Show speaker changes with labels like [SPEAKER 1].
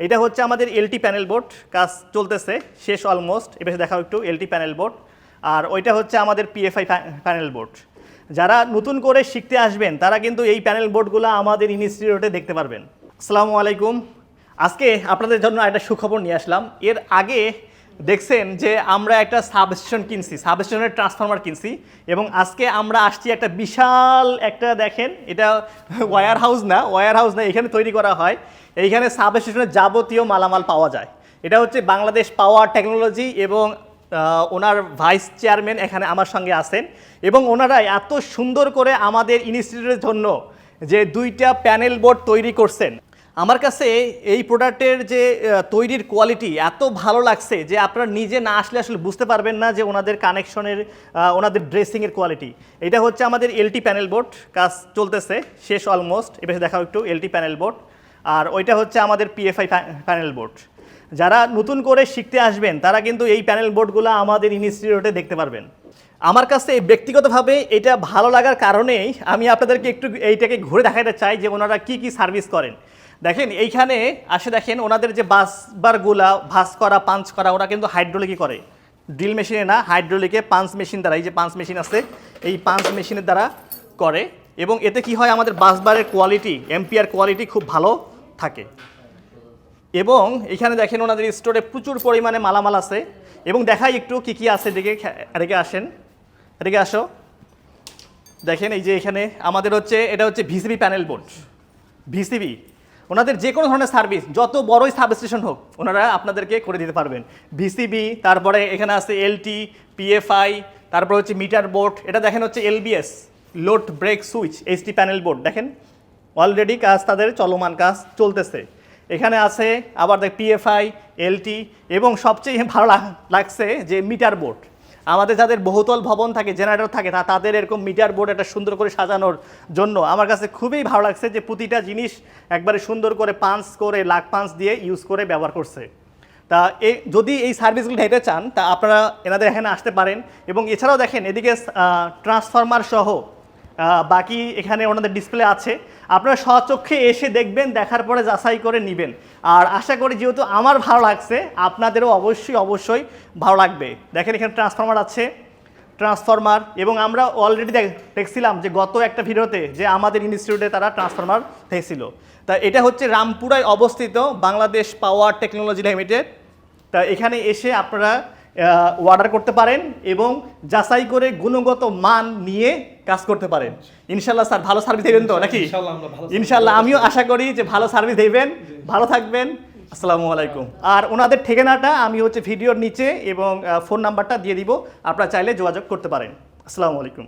[SPEAKER 1] এটা হচ্ছে আমাদের এলটি প্যানেল বোর্ড কাজ চলতেছে, শেষ অলমোস্ট এবার দেখাও একটু এলটি প্যানেল বোর্ড আর ওইটা হচ্ছে আমাদের পিএফআই প্যানেল বোর্ড যারা নতুন করে শিখতে আসবেন, তারা কিন্তু এই প্যানেল বোর্ডগুলো আমাদের ইনস্টিটিউটে দেখতে পারবেন। আসসালামু আলাইকুম। আজকে আপনাদের জন্য একটা সুখবর নিয়ে আসলাম। এর আগে দেখছেন যে আমরা একটা সাবস্টেশন কিনছি সাবস্টেশনের ট্রান্সফরমার কিনছি এবং আজকে আমরা আসছি একটা বিশাল একটা দেখেন, এটা ওয়্যার হাউস না ওয়্যার হাউস না, এখানে তৈরি করা হয়। এইখানে সাবস্টেশনের যাবতীয় মালামাল পাওয়া যায়। এটা হচ্ছে বাংলাদেশ পাওয়ার টেকনোলজি এবং ওনার ভাইস চেয়ারম্যান এখানে আমার সঙ্গে আছেন এবং ওনারা এত সুন্দর করে আমাদের ইনস্টিটিউটের জন্য যে দুইটা প্যানেল বোর্ড তৈরি করছেন। আমার কাছে এই প্রোডাক্টের যে তৈরির কোয়ালিটি এত ভালো লাগছে যে আপনারা নিজে না আসলে আসলে বুঝতে পারবেন না যে ওনাদের কানেকশনের ওনাদের ড্রেসিংয়ের কোয়ালিটি এটা হচ্ছে আমাদের এলটি প্যানেল বোর্ড কাজ চলতেছে, শেষ অলমোস্ট এবার দেখাও একটু এলটি প্যানেল বোর্ড আর ওইটা হচ্ছে আমাদের পিএফআই প্যানেল বোর্ড যারা নতুন করে শিখতে আসবেন, তারা কিন্তু এই প্যানেল বোর্ডগুলো আমাদের ইনস্টিটিউটে দেখতে পারবেন। আমার কাছে ব্যক্তিগতভাবে এটা ভালো লাগার কারণেই আমি আপনাদেরকে একটু এইটাকে ঘুরে দেখাতে চাই যে ওনারা কি কি সার্ভিস করেন। দেখেন, এইখানে আসে দেখেন, ওনাদের যে বাস বারগুলা ভাস করা, পাঞ্চ করা, ওরা কিন্তু হাইড্রোলিকই করে। ড্রিল মেশিনে না, হাইড্রোলিকে পাঞ্চ মেশিন দ্বারা, এই যে পাঞ্চ মেশিন আছে, এই পাঞ্চ মেশিনের দ্বারা করে। এবং এতে কি হয়, আমাদের বাসবারের কোয়ালিটি এমপিআর কোয়ালিটি খুব ভালো থাকে। এবং এখানে দেখেন, ওনাদের স্টোরে প্রচুর পরিমাণে মালামাল আছে। এবং দেখাই একটু কি কি আছে এদিকে এদিকে আসেন। এদিকে আসো। দেখেন, এই যে এখানে আমাদের হচ্ছে, এটা হচ্ছে ভিসিবি প্যানেল বোর্ড ভিসিবি ওনাদের যে কোনো ধরনের সার্ভিস, যত বড়ই সাবস্টেশন হোক, ওনারা আপনাদেরকে করে দিতে পারবেন। ভিসিবি, তারপরে এখানে আছে এলটি, পিএফআই, তারপরে হচ্ছে মিটার বোর্ড, এটা দেখেন হচ্ছে LBS, load break switch HT panel board, দেখেন? অলরেডি কাজ তাদের, চলমান কাজ চলতেছে। এখানে আছে আবার দেখ পিএফআই, এলটি, এবং সবচেয়ে ভালো লাগছে যে মিটার বোর্ড। আমাদের যাদের বহুতল ভবন থাকে, জেনারেটর থাকে, তা তাদের এরকম মিটার বোর্ড একটা সুন্দর করে সাজানোর জন্য আমার কাছে খুবই ভালো লাগছে যে প্রতিটা জিনিস একবারে সুন্দর করে পাঞ্চ করে লাখ পাঞ্চ দিয়ে ইউজ করে ব্যবহার করছে। তা এই যদি এই সার্ভিসগুলো নিতে চান, তা আপনারা এনাদের এখানে আসতে পারেন। এবং এছাড়াও দেখেন, এদিকে ট্রান্সফরমার সহ বাকি এখানে ওনাদের ডিসপ্লে আছে। আপনারা স্বচক্ষে এসে দেখবেন, দেখার পরে যাচাই করে নেবেন। আর আশা করি যেহেতু আমার ভালো লাগছে, আপনাদেরও অবশ্যই অবশ্যই ভালো লাগবে। দেখেন এখানে ট্রান্সফরমার আছে ট্রান্সফরমার এবং আমরা অলরেডি দেখছিলাম যে গত একটা ভিডিওতে যে আমাদের ইনস্টিটিউটে তারা ট্রান্সফরমার দেখছিল। তা এটা হচ্ছে রামপুরায় অবস্থিত বাংলাদেশ পাওয়ার টেকনোলজি লিমিটেড তা এখানে এসে আপনারা অর্ডার করতে পারেন এবং যাচাই করে গুণগত মান নিয়ে কাজ করতে পারেন। ইনশাল্লাহ স্যার ভালো সার্ভিস দেবেন তো নাকি? ইনশাল্লাহ আমিও আশা করি যে ভালো সার্ভিস দেবেন ভালো থাকবেন। আসসালামু আলাইকুম। আর ওনাদের ঠিকানাটা আমি হচ্ছে ভিডিওর নিচে এবং ফোন নাম্বারটা দিয়ে দিব আপনারা চাইলে যোগাযোগ করতে পারেন। আসসালামু আলাইকুম।